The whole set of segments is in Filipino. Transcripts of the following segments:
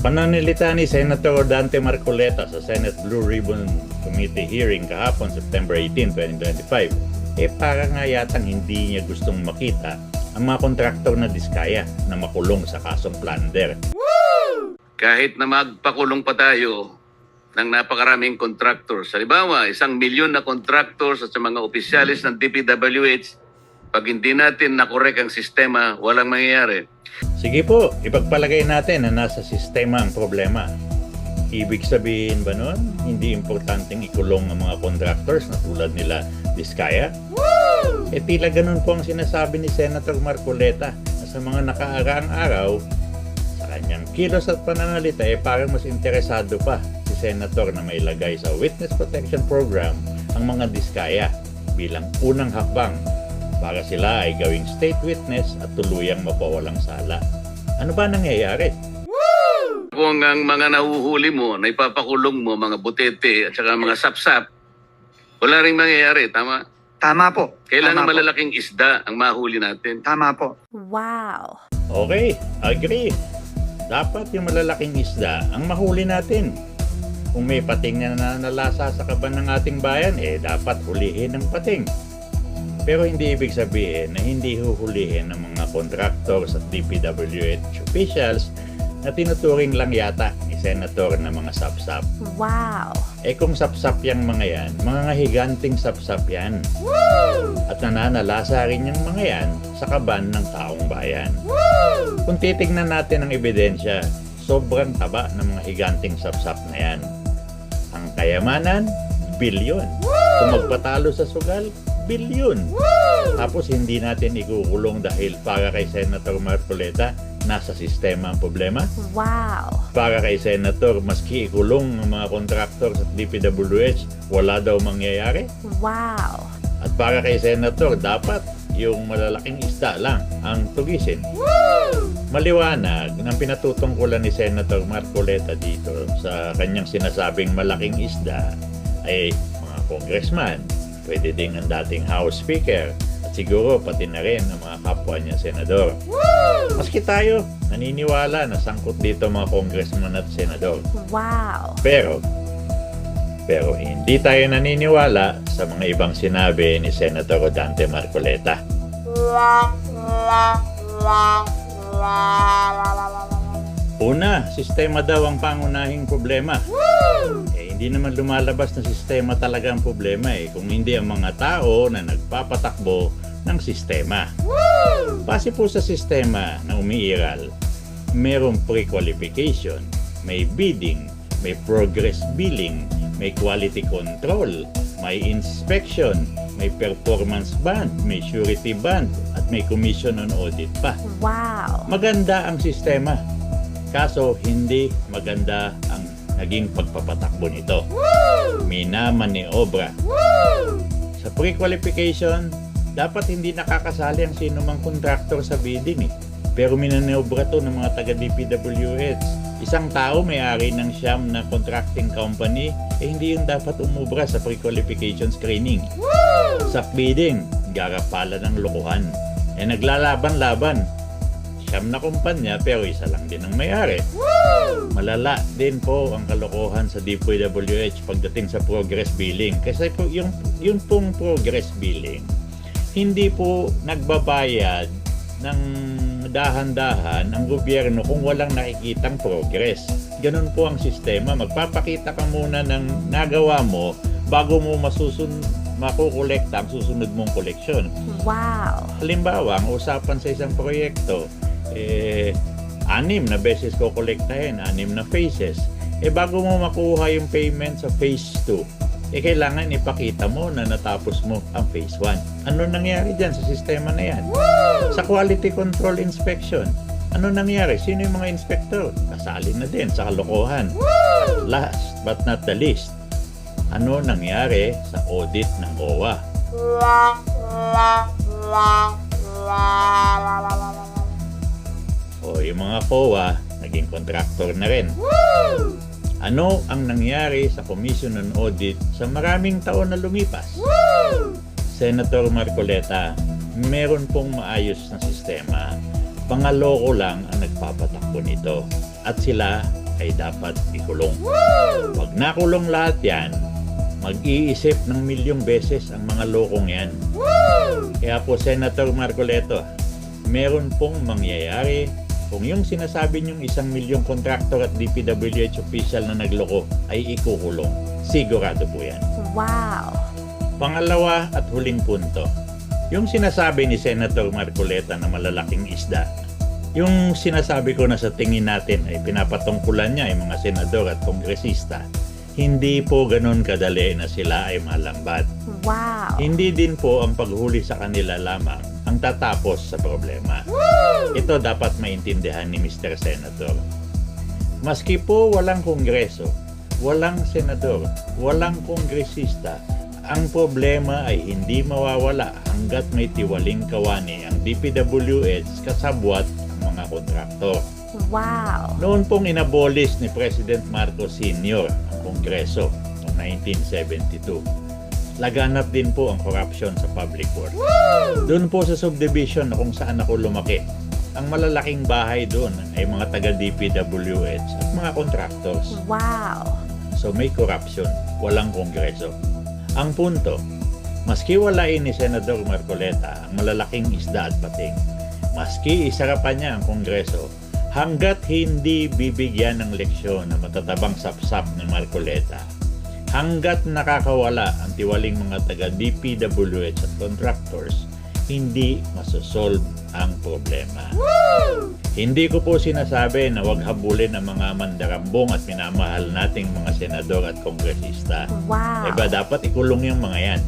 Pananilita ni Senator Dante Marcoleta sa Senate Blue Ribbon Committee hearing kahapon September 18, 2025, eh para nga yatang hindi niya gustong makita ang mga kontraktor na diskaya na makulong sa kasong plunder. kahit na magpakulong pa tayo ng napakaraming contractors. Halimbawa, isang milyon na contractors at sa mga opisyalis ng DPWH, pag hindi natin nakorek ang sistema, walang mangyayari. Sige po, ipagpalagay natin na nasa sistema ang problema. Ibig sabihin ba nun, hindi importanteng ikulong ang mga contractors na tulad nila Diskaya? E tila ganun po ang sinasabi ni Senator Marcoleta na sa mga nakaaraang araw, sa kanyang kilos at pananalita eh parang mas interesado pa si Senator na mailagay sa Witness Protection Program ang mga Diskaya bilang unang hakbang para sila ay gawing state witness at tuluyang mapawalang sala. Ano ba nangyayari? Kung ang mga nahuhuli mo, na ipapakulong mo, mga butete at saka mga sapsap, wala rin mangyayari, tama? Tama po. Kailangan Tama po. malalaking isda ang mahuli natin. Tama po. Wow. Okay, agree. Dapat yung malalaking isda ang mahuli natin. Kung may pating na nananalasa sa kaban ng ating bayan, eh dapat hulihin ng pating. Pero hindi ibig sabihin na hindi huhulihin ng mga contractors at DPWH officials na tinuturing lang yata ni Senator na mga sapsap. Wow. Eh kung sapsap yang mga yan, mga higanting sapsap yan. At nananalasa rin yung mga yan sa kaban ng taong bayan. Kung titignan natin ang ebidensya, sobrang taba ng mga higanting sapsap na yan. Ang kayamanan, bilyon. Kung magpatalo sa sugal, bilyon. Tapos hindi natin ikukulong dahil para kay Senator Marcoleta, nasa sistema ang problema. Wow. Para kay Senator, maski ikulong ng mga contractors at DPWH, wala daw mangyayari. Wow. At para kay Senator, dapat yung malalaking isda lang ang tugisin. Maliwanag ng pinatutungkulan ni Senator Marcoleta dito sa kanyang sinasabing malaking isda ay mga congressman, pwede ding ang dating House Speaker, at siguro pati na rin ang mga kapwa niya senador. Maski tayo, naniniwala na sangkot dito mga congressman at senador. Wow. Pero, pero hindi tayo naniniwala sa mga ibang sinabi ni Senator Dante Marcoleta. Una, sistema daw ang pangunahing problema. Eh, hindi naman lumalabas na sistema talaga ang problema eh, kung hindi ang mga tao na nagpapatakbo ng sistema. Base po sa sistema na umiiral, merong pre-qualification, may bidding, may progress billing, may quality control, may inspection, may performance band, may surety band, at may commission on audit pa. Wow. Maganda ang sistema. Kaso hindi maganda ang naging pagpapatakbo nito. Minaman ni obra. Sa pre-qualification, dapat hindi nakakasali ang sino mang contractor sa bidding eh. Pero minaniobra to ng mga taga DPWH. Isang tao may-ari ng siyam na contracting company, eh hindi yung dapat umubra sa pre-qualification screening. Sa bidding, garapala ng lokohan. Eh naglalaban-laban. Siyam na kumpanya pero isa lang din ang may-ari. Malala din po ang kalokohan sa DPWH pagdating sa progress billing. Kasi po yung, yung pong progress billing, hindi po nagbabayad ng dahan-dahan ang gobyerno kung walang nakikitang progress. Ganun po ang sistema. Magpapakita ka muna ng nagawa mo bago mo masusun makukolekta ang susunod mong koleksyon. Wow. Halimbawa, ang usapan sa isang proyekto, eh, anim na beses ko kolektahin, anim na phases. Eh, bago mo makuha yung payment sa phase 2, eh, kailangan ipakita mo na natapos mo ang phase 1. Ano nangyari dyan sa sistema na yan? Sa quality control inspection, ano nangyari? Sino yung mga inspector? Kasali na din sa kalokohan. At last but not the least, ano nangyari sa audit ng OWA? O yung mga COA, naging contractor na rin. Ano ang nangyari sa Commission on Audit sa maraming taon na lumipas? Senator Marcoleta, meron pong maayos na sistema. Pangaloko lang ang nagpapatakbo nito. At sila ay dapat ikulong. Pag nakulong lahat yan, mag-iisip ng milyong beses ang mga lokong yan. Kaya po, Senator Marcoleto, meron pong mangyayari kung yung sinasabi niyong isang milyong kontraktor at DPWH official na nagloko ay ikukulong. Sigurado po yan. Wow. Pangalawa at huling punto, yung sinasabi ni Senator Marcoleta na malalaking isda, yung sinasabi ko na sa tingin natin ay pinapatungkulan niya ay mga senador at kongresista, hindi po ganun kadali na sila ay malambat. Wow. Hindi din po ang paghuli sa kanila lamang ang tatapos sa problema. Ito dapat maintindihan ni Mr. Senator. Maski po walang kongreso, walang senador, walang kongresista, ang problema ay hindi mawawala hanggat may tiwaling kawani ang DPWH kasabwat ang mga kontraktor. Wow. Noon pong inabolis ni President Marcos Sr. ang Kongreso noong 1972. Laganap din po ang corruption sa public works. Doon po sa subdivision na kung saan ako lumaki, ang malalaking bahay doon ay mga taga DPWH at mga contractors. Wow. So may corruption, walang kongreso. Ang punto, maski walain ni Senador Marcoleta ang malalaking isda at pating, maski isarapan niya ang kongreso, hanggat hindi bibigyan ng leksyon na matatabang sapsap ni Marcoleta, hanggat nakakawala ang tiwaling mga taga DPWH at contractors, hindi masosolve ang problema. Hindi ko po sinasabi na wag habulin ang mga mandarambong at minamahal nating mga senador at kongresista. Wow. Diba dapat ikulong yung mga yan.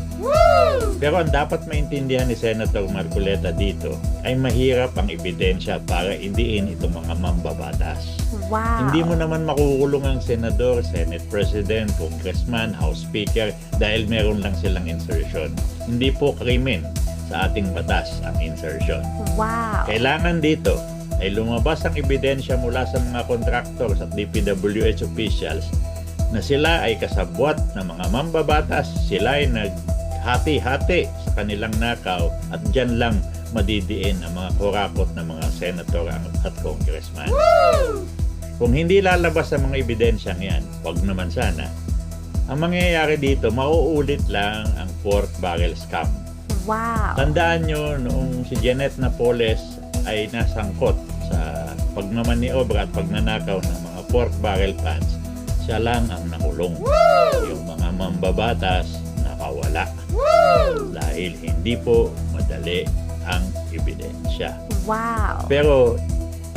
Pero ang dapat maintindihan ni Senator Marcoleta dito ay mahirap ang ebidensya para indiin itong mga mambabatas. Wow. Hindi mo naman makukulong ang senador, senate president, congressman, house speaker dahil meron lang silang insertion. Hindi po krimen sa ating batas ang insertion. Wow. Kailangan dito ay lumabas ang ebidensya mula sa mga contractors at DPWH officials na sila ay kasabwat ng mga mambabatas, sila ay naghati-hati sa kanilang nakaw at dyan lang madidiin ang mga kurakot ng mga senator at congressman. Kung hindi lalabas ang mga ebidensyang yan, wag naman sana. Ang mangyayari dito, mauulit lang ang pork barrel scam. Wow. Tandaan nyo, noong si Janet Napoles ay nasangkot sa pagmamaniobra at pagnanakaw ng mga pork barrel plants, siya lang ang nakulong. Yung mga mambabatas, nakawala. Dahil hindi po madali ang ebidensya. Wow. Pero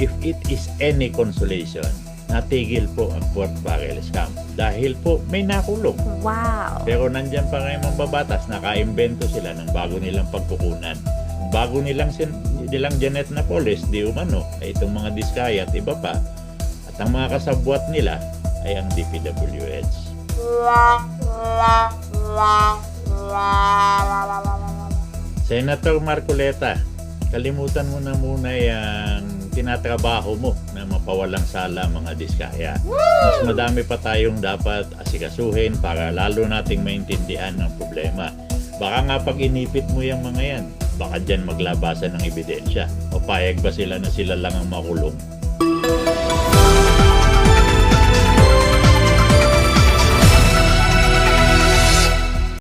if it is any consolation, natigil po ang pork barrel scam. Dahil po may nakulong. Wow. Pero nandyan pa ngayon mga babatas, nakaimbento sila ng bago nilang pagkukunan. Bago nilang, sin, nilang Janet Napoles, di umano, ay itong mga diskaya at iba pa. At ang mga kasabwat nila ay ang DPWH. Senator Marcoleta, kalimutan mo na muna yung tinatrabaho mo na mapawalang sala mga diskaya. Mas madami pa tayong dapat asikasuhin para lalo nating maintindihan ang problema. Baka nga pag inipit mo yung mga yan, baka dyan maglabasan ng ebidensya. O payag ba sila na sila lang ang makulong?